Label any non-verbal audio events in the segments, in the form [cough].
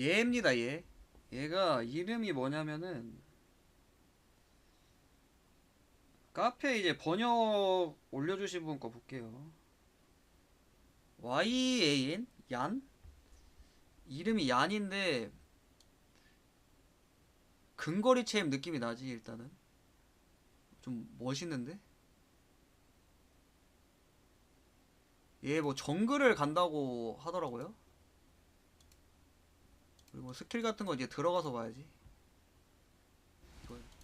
얘입니다 얘. 얘가 이름이 뭐냐면은 카페 이제 번역 올려주신 분 거 볼게요. YAN? 얀? 이름이 얀인데 근거리 체임 느낌이 나지 일단은. 좀 멋있는데? 얘 뭐 정글을 간다고 하더라고요 그리고 뭐 스킬 같은 거 이제 들어가서 봐야지.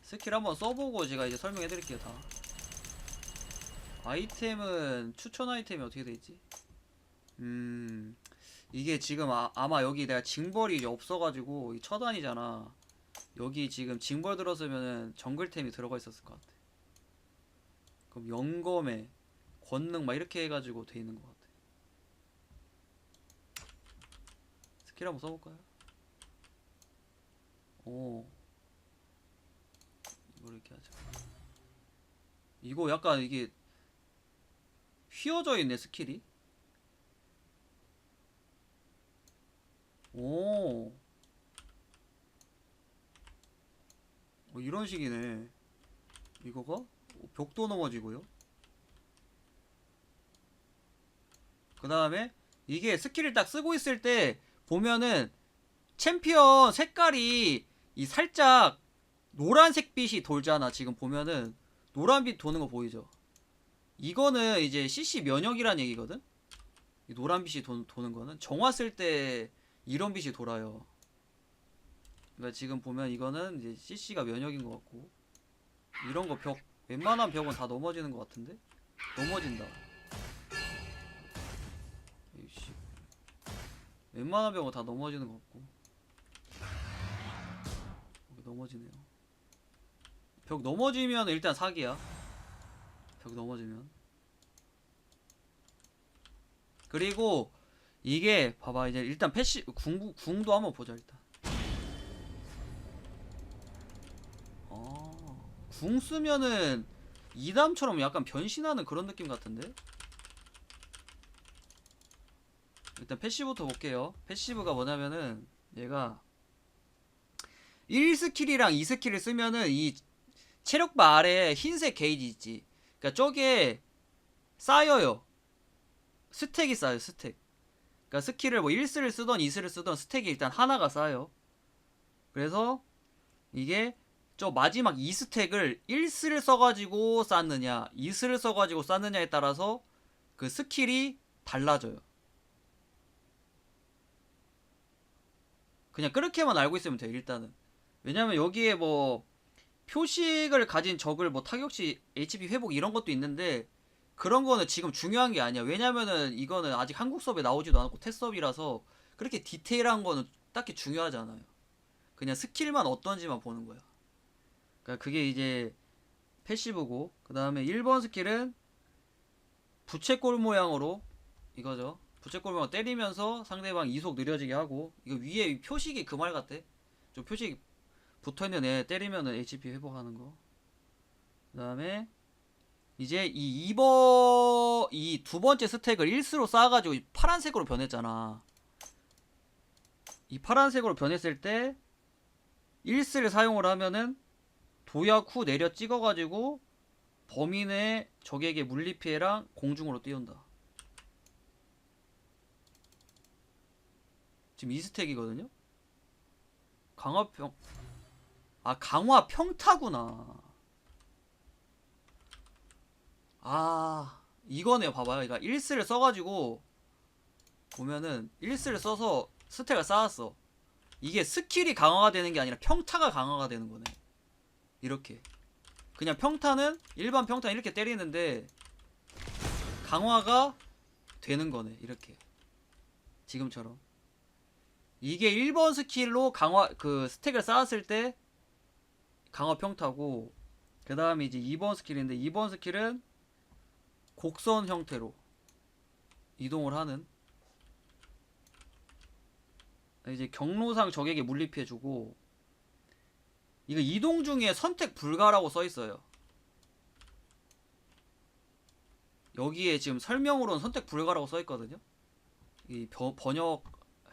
스킬 한번 써보고 제가 이제 설명해 드릴게요, 다. 아이템은, 추천 아이템이 어떻게 돼 있지? 음, 이게 지금 아, 아마 여기 내가 징벌이 없어가지고, 이 처단이잖아. 여기 지금 징벌 들었으면은 정글템이 들어가 있었을 것 같아. 그럼 영검에, 권능 막 이렇게 해가지고 돼 있는 것 같아. 스킬 한번 써볼까요? 오. 이거 이렇게 하자. 이거 약간 이게 휘어져 있네 스킬이. 오. 어, 이런 식이네. 이거가 어, 벽도 넘어지고요. 그 다음에 이게 스킬을 딱 쓰고 있을 때 보면은 챔피언 색깔이 이 살짝 노란색 빛이 돌잖아. 지금 보면은 노란 빛 도는 거 보이죠? 이거는 이제 CC 면역이란 얘기거든? 이 노란 빛이 도, 도는 거는 정화 쓸 때 이런 빛이 돌아요. 그러니까 지금 보면 이거는 이제 CC가 면역인 것 같고 이런 거 벽, 웬만한 벽은 다 넘어지는 것 같은데? 넘어진다. 웬만한 벽은 다 넘어지는 것 같고 넘어지네요. 벽 넘어지면 일단 사기야. 벽 넘어지면. 그리고 이게 봐봐 이제 일단 패시 궁 궁도 한번 보자 일단. 어, 궁 쓰면은 이담처럼 약간 변신하는 그런 느낌 같은데? 일단 패시브부터 볼게요. 패시브가 뭐냐면은 얘가 1스킬이랑 2스킬을 쓰면은 이 체력바 아래에 흰색 게이지 있지. 그러니까 저게 쌓여요. 스택이 쌓여요, 스택. 그러니까 스킬을 뭐 1스를 쓰던 2스를 쓰던 스택이 일단 하나가 쌓여. 그래서 이게 저 마지막 2스택을 1스를 써가지고 쌓느냐, 2스를 써가지고 쌓느냐에 따라서 그 스킬이 달라져요. 그냥 그렇게만 알고 있으면 돼요, 일단은. 왜냐면 여기에 뭐 표식을 가진 적을 뭐 타격시 HP 회복 이런 것도 있는데 그런 거는 지금 중요한 게 아니야. 왜냐면은 이거는 아직 한국 수업에 나오지도 않았고 테스트업이라서 그렇게 디테일한 거는 딱히 중요하지 않아요. 그냥 스킬만 어떤지만 보는 거야. 그러니까 그게 이제 패시브고 그 다음에 1번 스킬은 부채꼴 모양으로 이거죠. 부채꼴 모양 때리면서 상대방 이속 느려지게 하고 이거 위에 표식이 그 말 같아. 저 표식 붙어있는 애 때리면은 HP 회복하는 거. 그 다음에 이제 이 2번 이 두 번째 스택을 1스로 쌓아가지고 이 파란색으로 변했잖아. 이 파란색으로 변했을 때 1스를 사용을 하면은 도약 후 내려 찍어가지고 범인의 적에게 물리 피해랑 공중으로 띄운다. 지금 2스택이거든요. 강화평 아 강화 평타구나. 아 이거네요. 봐봐요. 그러니까 1스를 써가지고 보면은 1스를 써서 스택을 쌓았어. 이게 스킬이 강화가 되는 게 아니라 평타가 강화가 되는 거네. 이렇게. 그냥 평타는 일반 평타 이렇게 때리는데 강화가 되는 거네. 이렇게. 지금처럼. 이게 1번 스킬로 강화 그 스택을 쌓았을 때 강화 평타고 그 다음에 이제 2번 스킬인데 2번 스킬은 곡선 형태로 이동을 하는 이제 경로상 적에게 물리 피해주고 이거 이동 중에 선택 불가라고 써 있어요. 여기에 지금 설명으로는 선택 불가라고 써 있거든요. 이 벼- 번역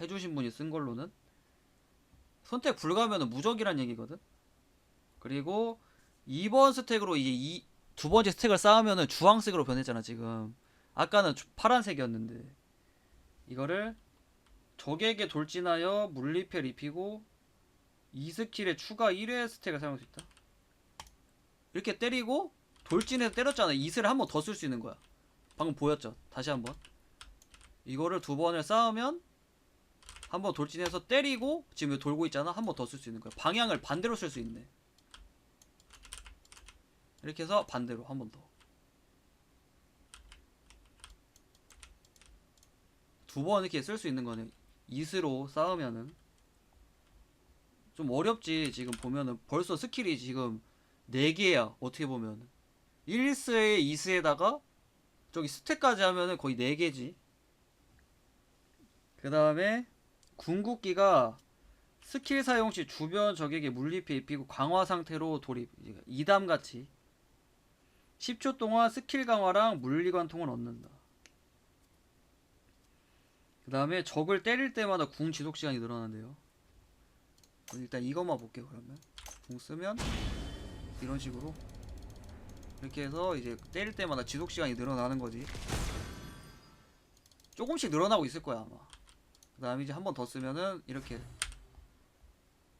해주신 분이 쓴 걸로는 선택 불가면은 무적이란 얘기거든. 그리고 2번 스택으로 이제 이, 두 번째 스택을 쌓으면은 주황색으로 변했잖아 지금. 아까는 주- 파란색이었는데 이거를 적에게 돌진하여 물리패를 입히고 이 스킬에 추가 1회 스택을 사용할 수 있다. 이렇게 때리고 돌진해서 때렸잖아. 이슬을 한 번 더 쓸 수 있는 거야. 방금 보였죠? 다시 한번. 이거를 두 번을 쌓으면 한 번 돌진해서 때리고 지금 돌고 있잖아. 한 번 더 쓸 수 있는 거야. 방향을 반대로 쓸 수 있네. 이렇게 해서 반대로 한 번 더. 두 번 이렇게 쓸 수 있는 거네. 이스로 쌓으면은 좀 어렵지. 지금 보면은 벌써 스킬이 지금 4개야. 어떻게 보면. 1스에 2스에다가 저기 스택까지 하면은 거의 4개지. 그 다음에 궁극기가 스킬 사용 시 주변 적에게 물리피 입히고 강화 상태로 돌입. 2담 같이 10초 동안 스킬 강화랑 물리관통을 얻는다. 그 다음에 적을 때릴 때마다 궁 지속 시간이 늘어난대요. 일단 이것만 볼게요 그러면 궁 쓰면 이런 식으로 이렇게 해서 이제 때릴 때마다 지속 시간이 늘어나는 거지. 조금씩 늘어나고 있을 거야 아마. 그 다음에 이제 한 번 더 쓰면은 이렇게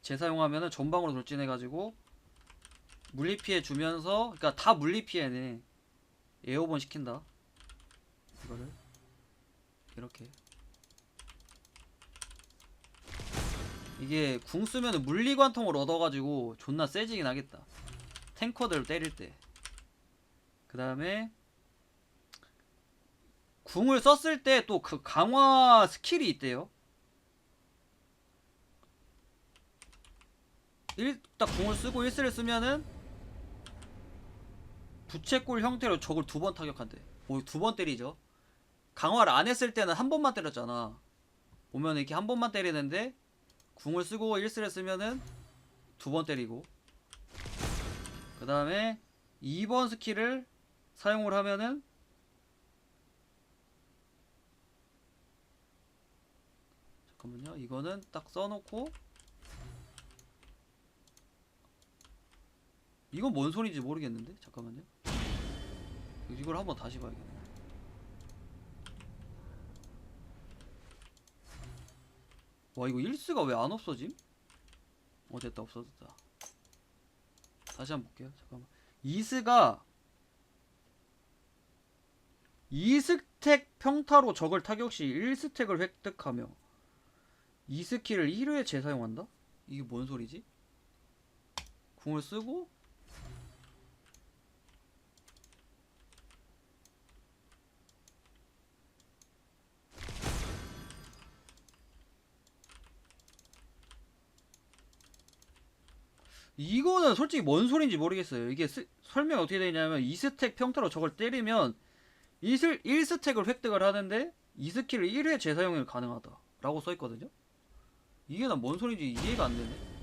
재사용하면은 전방으로 돌진해가지고 물리 피해 주면서 그러니까 다 물리 피해네. 에어본 시킨다. 이거를 이렇게 이게 궁 쓰면은 물리관통을 얻어가지고 존나 세지긴 하겠다. 탱커들 때릴 때. 그 다음에 궁을 썼을 때 또 그 강화 스킬이 있대요. 일, 딱 궁을 쓰고 1스를 쓰면은 부채꼴 형태로 적을 두 번 타격한대. 오, 두번 때리죠. 강화를 안 했을 때는 한 번만 때렸잖아. 보면 이렇게 한 번만 때리는데 궁을 쓰고 1스를 쓰면은 두 번 때리고 그 다음에 2번 스킬을 사용을 하면은 잠깐만요 이거는 딱 써놓고 이건 뭔 소리인지 모르겠는데? 잠깐만요. 이걸 한번 다시 봐야겠네. 와 이거 1스가 왜 안 없어짐? 어 됐다. 없어졌다. 다시 한번 볼게요. 잠깐만. 2스가 2스택 평타로 적을 타격 시 1스택을 획득하며 2스킬을 1회에 재사용한다? 이게 뭔 소리지? 궁을 쓰고 이거는 솔직히 뭔 소린지 모르겠어요. 이게 스- 설명이 어떻게 되냐면 2스택 평타로 저걸 때리면 1스, 1스택을 획득을 하는데 2스킬을 1회 재사용이 가능하다. 라고 써있거든요. 이게 난 뭔 소린지 이해가 안 되네.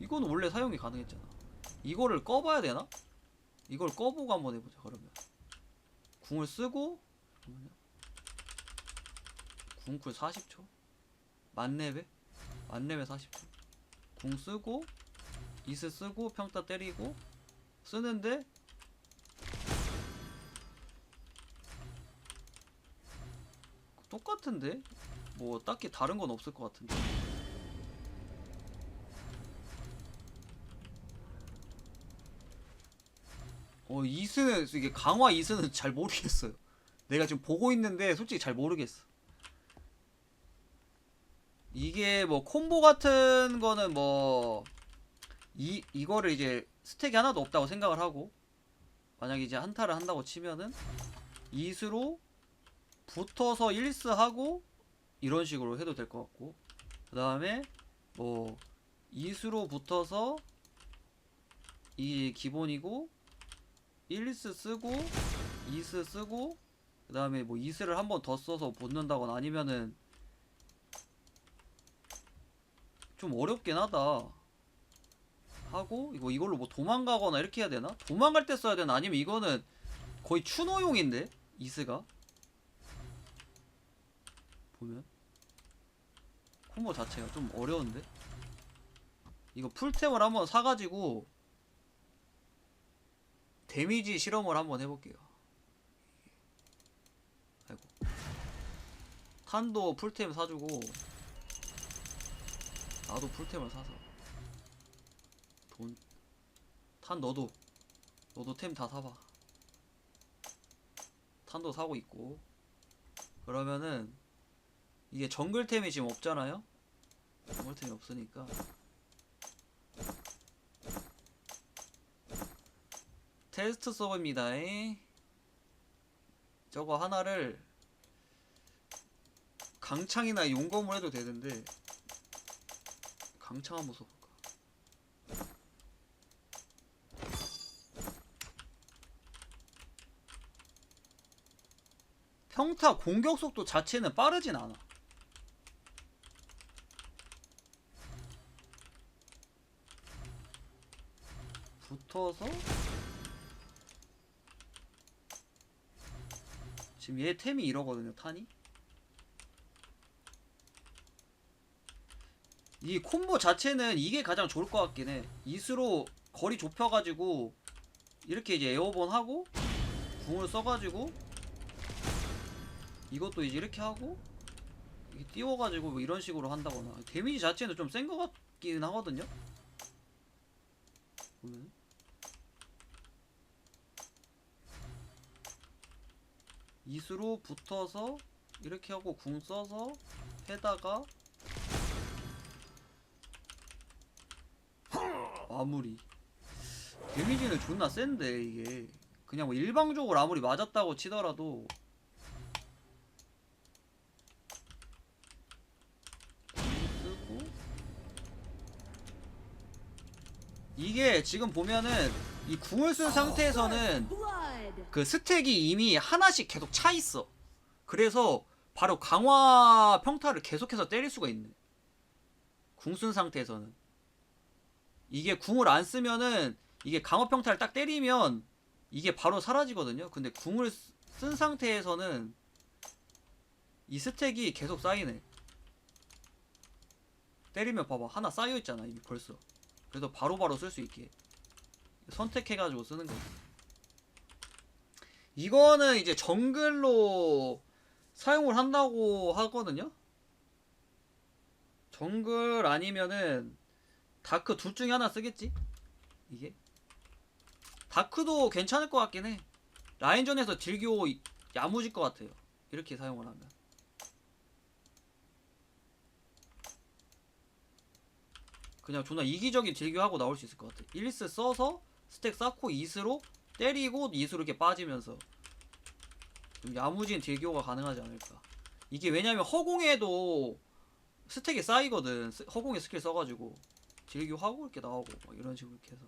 이거는 원래 사용이 가능했잖아. 이거를 꺼봐야 되나? 이걸 꺼보고 한번 해보자, 그러면. 궁을 쓰고, 잠깐만요. 궁쿨 40초? 만렙에? 만렙에 40초. 궁 쓰고 이스 쓰고 평타 때리고 쓰는데 똑같은데? 뭐 딱히 다른 건 없을 것 같은데. 어 이스는 이게 강화 이스는 잘 모르겠어요. 내가 지금 보고 있는데 솔직히 잘 모르겠어 이게 뭐 콤보 같은 거는 뭐 이 이거를 이제 스택이 하나도 없다고 생각을 하고 만약 이제 한타를 한다고 치면은 이스로 붙어서 1스 하고 이런 식으로 해도 될 것 같고 그 다음에 뭐 이스로 붙어서 이 기본이고 1스 쓰고 2스 쓰고 그 다음에 뭐 2스를 한 번 더 써서 붙는다거나 아니면은 좀 어렵긴 하다. 하고 이거 이걸로 뭐 도망가거나 이렇게 해야 되나? 도망갈 때 써야 되나? 아니면 이거는 거의 추노용인데 이스가 보면 콤보 자체가 좀 어려운데 이거 풀템을 한번 사가지고 데미지 실험을 한번 해볼게요 아이고 탄도 풀템 사주고 나도 풀템을 사서. 돈. 탄 너도. 너도 템 다 사봐. 탄도 사고 있고. 그러면은 이게 정글템이 지금 없잖아요? 정글템이 없으니까. 테스트 서버입니다 저거 하나를 강창이나 용검을 해도 되는데 강창 한번 써볼까 평타 공격 속도 자체는 빠르진 않아. 붙어서 지금 얘 템이 이러거든요 탄이 이 콤보 자체는 이게 가장 좋을 것 같긴 해. 이수로 거리 좁혀가지고 이렇게 이제 에어본 하고 궁을 써가지고 이것도 이제 이렇게 하고 이렇게 띄워가지고 뭐 이런 식으로 한다거나. 데미지 자체는 좀 센 것 같긴 하거든요. 보면 이수로 붙어서 이렇게 하고 궁 써서 해다가 마무리 데미지는 존나 센데 이게 그냥 뭐 일방적으로 아무리 맞았다고 치더라도 이게 지금 보면은 이 궁을 쓴 상태에서는. 그 스택이 이미 하나씩 계속 차 있어. 그래서 바로 강화 평타를 계속해서 때릴 수가 있네. 궁 쓴 상태에서는 이게 궁을 안 쓰면은 이게 강화 평타를 딱 때리면 이게 바로 사라지거든요. 근데 궁을 쓰- 쓴 상태에서는 이 스택이 계속 쌓이네. 때리면 봐봐 하나 쌓여 있잖아 이미 벌써. 그래서 바로바로 쓸 수 있게 선택해가지고 쓰는 거지. 이거는 이제 정글로 사용을 한다고 하거든요. 정글 아니면은 다크 둘 중에 하나 쓰겠지? 이게 다크도 괜찮을 것 같긴 해. 라인전에서 딜교 야무질 것 같아요. 이렇게 사용을 하면. 그냥 존나 이기적인 딜교하고 나올 수 있을 것 같아. 1스 써서 스택 쌓고 2스로 때리고 2스로 이렇게 빠지면서 좀 야무진 딜교가 가능하지 않을까. 이게 왜냐면 허공에도 스택이 쌓이거든. 스- 허공에 스킬 써가지고 딜교 하고 이렇게 나오고 막 이런 식으로 이렇게 해서.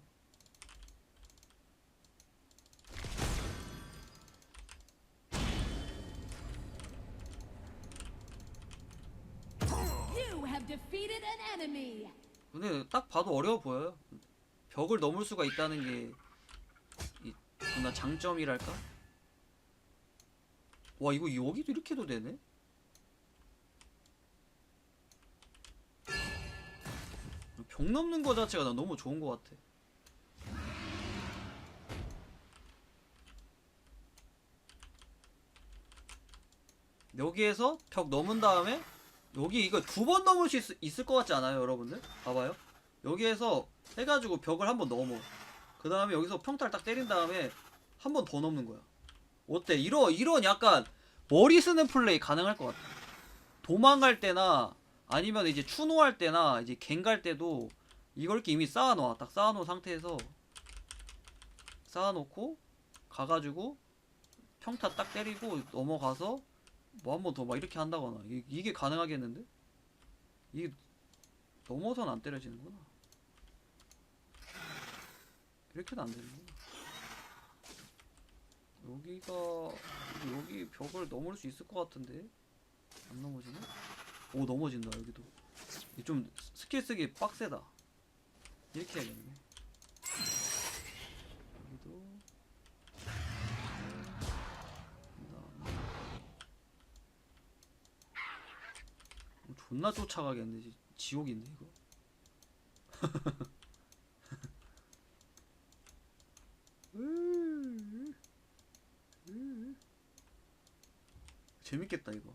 You have defeated an enemy. 근데 딱 봐도 어려워 보여요. 벽을 넘을 수가 있다는 게 이, 장점이랄까? 와 이거 여기도 이렇게 해도 되네? 벽 넘는 거 자체가 난 너무 좋은 것 같아. 여기에서 벽 넘은 다음에 여기 이거 두 번 넘을 수 있, 있을 것 같지 않아요, 여러분들? 봐봐요. 여기에서 해가지고 벽을 한 번 넘어. 그 다음에 여기서 평타를 딱 때린 다음에 한 번 더 넘는 거야. 어때? 이런 이런 약간 머리 쓰는 플레이 가능할 것 같아. 도망갈 때나 아니면 이제 추노할 때나 이제 갱갈 때도 이걸 이렇게 이미 쌓아놓아. 딱 쌓아놓은 상태에서 쌓아놓고 가가지고 평타 딱 때리고 넘어가서 뭐 한 번 더 막 이렇게 한다거나 이게, 가능하겠는데? 이게 넘어선 안 때려지는구나. 이렇게도 안 되는구나. 여기가 여기 벽을 넘을 수 있을 것 같은데 안 넘어지네? 오 넘어진다 여기도. 이좀 스킬 쓰기 빡세다. 이렇게 해야겠네. 여기도. 그다음에 존나 쫓아가겠네 지- 지옥인데 이거 [laughs] 재밌겠다 이거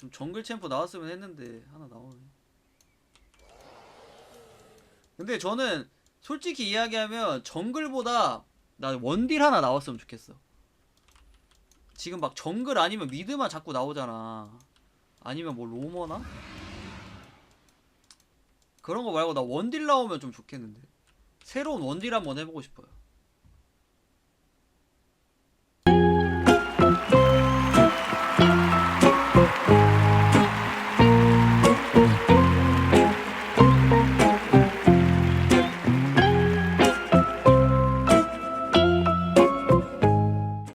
좀 정글 챔프 나왔으면 했는데 하나 나오네. 근데 저는 솔직히 이야기하면 정글보다 나 원딜 하나 나왔으면 좋겠어. 지금 막 정글 아니면 미드만 자꾸 나오잖아. 아니면 뭐 로머나? 그런 거 말고 나 원딜 나오면 좀 좋겠는데. 새로운 원딜 한번 해보고 싶어요